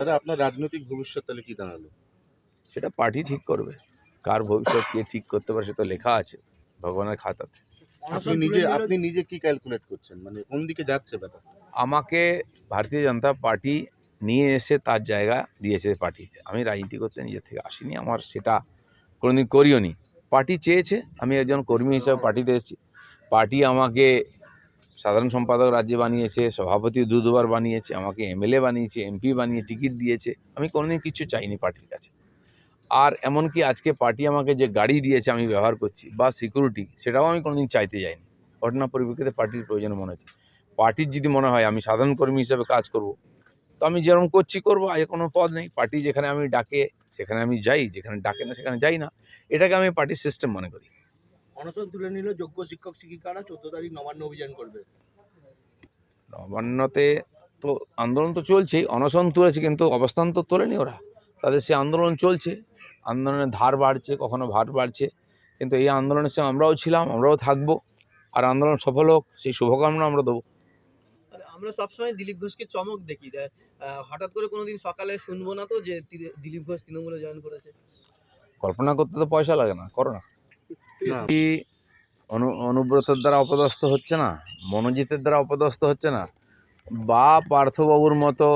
দাদা আপনার রাজনৈতিক ভবিষ্যৎ তাহলে কি দাঁড়াল? সেটা পার্টি ঠিক করবে। কার ভবিষ্যৎ কে ঠিক করতে পারে সেটা লেখা আছে ভগবানের খাতাতে। আপনি নিজে আপনি নিজে কি ক্যালকুলেট করছেন? মানে কোন দিকে যাচ্ছে ব্যাপার আমাকে ভারতীয় জনতা পার্টি নিয়ে এসে তার জায়গা দিয়েছে পার্টিতে। আমি রাজনীতি করতে নিজের থেকে আসিনি। আমার সেটা কোনোদিন করিও নি পার্টি চেয়েছে। আমি একজন কর্মী হিসাবে পার্টিতে এসেছি। পার্টি আমাকে সাধারণ সম্পাদক রাজ্যে বানিয়েছে সভাপতি দু দুবার বানিয়েছে, আমাকে এমএলএ বানিয়েছে, এমপি বানিয়ে টিকিট দিয়েছে, আমি কোনোদিন কিছু চাইনি পার্টির কাছে। আর এমনকি আজকে পার্টি আমাকে যে গাড়ি দিয়েছে আমি ব্যবহার করছি বা সিকিউরিটি সেটাও আমি কোনোদিন চাইতে যাইনি। ঘটনা পরিপ্রেক্ষিতে পার্টির প্রয়োজন মনে হচ্ছে। পার্টির যদি মনে হয় আমি সাধারণ কর্মী হিসেবে কাজ করব, তো আমি যেরকম করছি করব, আগে কোনো পদ নেই। পার্টি যেখানে আমি ডাকে, সেখানে আমি যাই, যেখানে ডাকে না সেখানে যাই না। এটাকে আমি পার্টির সিস্টেম মনে করি। অনশন তুলে নিল যোগ্য শিক্ষক শিক্ষিকারা চোদ্দ তারিখ নবান্ন অভিযান করবে। নবান্নতে তো আন্দোলন তো চলছেই অনশন তুলেছে কিন্তু অবস্থান তো তোলেনি ওরা। তাদের সে আন্দোলন চলছে আন্দোলনের ধার বাড়ছে কখনো ভার বাড়ছে। কিন্তু এই আন্দোলনের সঙ্গে আমরাও ছিলাম আমরাও থাকব আর আন্দোলন সফল হোক সেই শুভকামনা আমরা দেবো। আর আমরা সবসময় দিলীপ ঘোষকে চমক দেখি হঠাৎ করে কোনোদিন সকালে শুনব না তো যে দিলীপ ঘোষ তৃণমূলে জয়েন করেছে। কল্পনা করতে তো পয়সা লাগে না করো না। কি অনুব্রতের দ্বারা অপদস্থ হচ্ছে না? মনোজিতের দ্বারা অপদস্থ হচ্ছে না? বা পার্থবাবুর মতো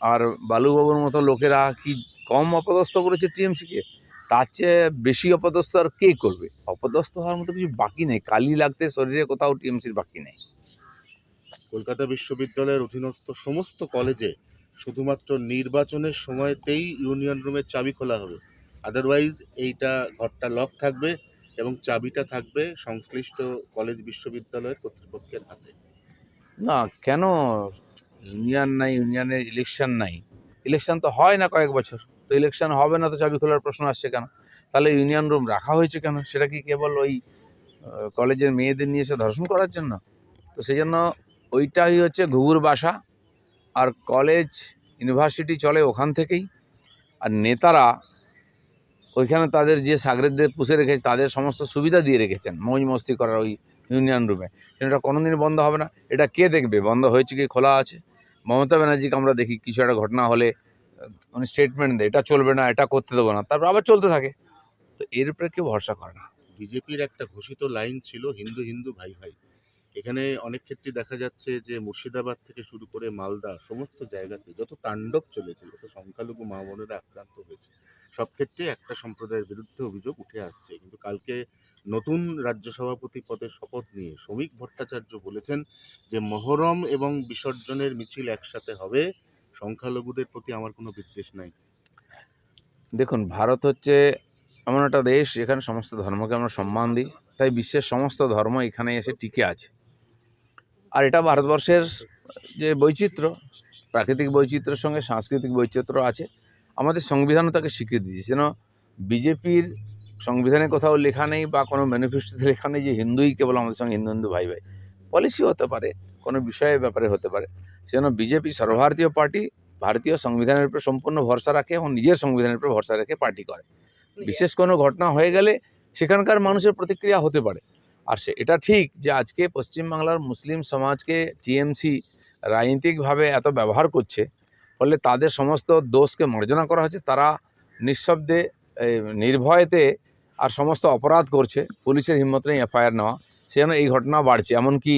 আর বালুবাবুর মতো লোকেরা কি কম অপদস্থ করেছে টিএমসিকে? তার চেয়ে বেশি অপদস্থ আর কে করবে? অপদস্থ হওয়ার মতো কিছু বাকি নেই। কালি লাগতে শরীরে কোথাও টিএমসির বাকি নেই। কলকাতা বিশ্ববিদ্যালয়ের অধীনস্থ সমস্ত কলেজে শুধুমাত্র নির্বাচনের সময়তেই ইউনিয়ন রুমের চাবি খোলা হবে। আদারওয়াইজ এইটা ঘরটা লক থাকবে। এবং চাবিটা থাকবে সংশ্লিষ্ট কলেজ বিশ্ববিদ্যালয়ের কর্তৃপক্ষের হাতে। না, কেন? ইউনিয়ন নাই ইউনিয়নের ইলেকশন নাই। ইলেকশন তো হয় না কয়েক বছর। তো ইলেকশন হবে না তো চাবি খোলার প্রশ্ন আসছে কেন? তাহলে ইউনিয়ন রুম রাখা হয়েছে কেন? সেটা কি কেবল ওই কলেজের মেয়েদের নিয়ে এসে ধর্ষণ করার জন্য? তো সেই জন্য ওইটাই হচ্ছে ঘুঘুর বাসা। আর কলেজ ইউনিভার্সিটি চলে ওখান থেকেই। আর নেতারা ওইখানে তাদের যে সাগরেদদের পুষে রেখেছে, তাদের সমস্ত সুবিধা দিয়ে রেখেছেন, মৌজ মস্তি করার ওই ইউনিয়ন রুমে। সেটা কোনোদিন বন্ধ হবে না। এটা কে দেখবে? বন্ধ হয়েছে কি? খোলা আছে? মমতা ব্যানার্জিকে আমরা দেখি, কিছু একটা ঘটনা হলে, উনি স্টেটমেন্ট দেয়, এটা চলবে না, এটা করতে দেবো না। তারপর আবার চলতে থাকে। তো এর উপরে কেউ ভরসা করে না। বিজেপির একটা ঘোষিত লাইন ছিল, হিন্দু হিন্দু, ভাই ভাই। এখানে অনেক ক্ষেত্রে দেখা যাচ্ছে যে মুর্শিদাবাদ থেকে শুরু করে মালদা সমস্ত জায়গাতে যত তাণ্ডব চলেছে যত সংখ্যালঘু মা বোনেরা আক্রান্ত হয়েছে, সব ক্ষেত্রে একটা সম্প্রদায়ের বিরুদ্ধে অভিযোগ উঠে আসছে। কিন্তু কালকে নতুন রাজ্য সভাপতি পদের শপথ নিয়ে শ্রমিক ভট্টাচার্য বলেছেন যে মহরম এবং বিসর্জনের মিছিল একসাথে হবে, সংখ্যালঘুদের প্রতি আমার কোনো বিদ্বেষ নাই। দেখুন, ভারত হচ্ছে এমন একটা দেশ যেখানে সমস্ত ধর্মকে আমরা সম্মান দিই, তাই বিশ্বের সমস্ত ধর্ম এখানে এসে টিকে আছে। আর এটা ভারতবর্ষের যে বৈচিত্র্য প্রাকৃতিক বৈচিত্র্যের সঙ্গে সাংস্কৃতিক বৈচিত্র্য আছে আমাদের সংবিধানও তাকে স্বীকৃতি দিয়েছে। যেন বিজেপির সংবিধানে কোথাও লেখা নেই বা কোনো ম্যানিফেস্টোতে লেখা নেই যে হিন্দুই কেবল আমাদের সঙ্গে হিন্দু হিন্দু ভাই ভাই। পলিসি হতে পারে কোনো বিষয়ের ব্যাপারে হতে পারে। সেজন্য বিজেপি সর্বভারতীয় পার্টি ভারতীয় সংবিধানের উপর সম্পূর্ণ ভরসা রাখে এবং নিজের সংবিধানের উপর ভরসা রেখে পার্টি করে। বিশেষ কোনো ঘটনা হয়ে গেলে সেখানকার মানুষের প্রতিক্রিয়া হতে পারে। আর সে, এটা ঠিক যে আজকে পশ্চিমবাংলার মুসলিম সমাজকে টিএমসি রাজনৈতিকভাবে এত ব্যবহার করছে, ফলে তাদের সমস্ত দোষকে মার্জনা করা হচ্ছে, তারা নিঃশব্দে নির্ভয়েতে আর সমস্ত অপরাধ করছে, পুলিশের হিম্মত নেই এফআইআর নেওয়া সেজন্য এই ঘটনা বাড়ছে। এমনকি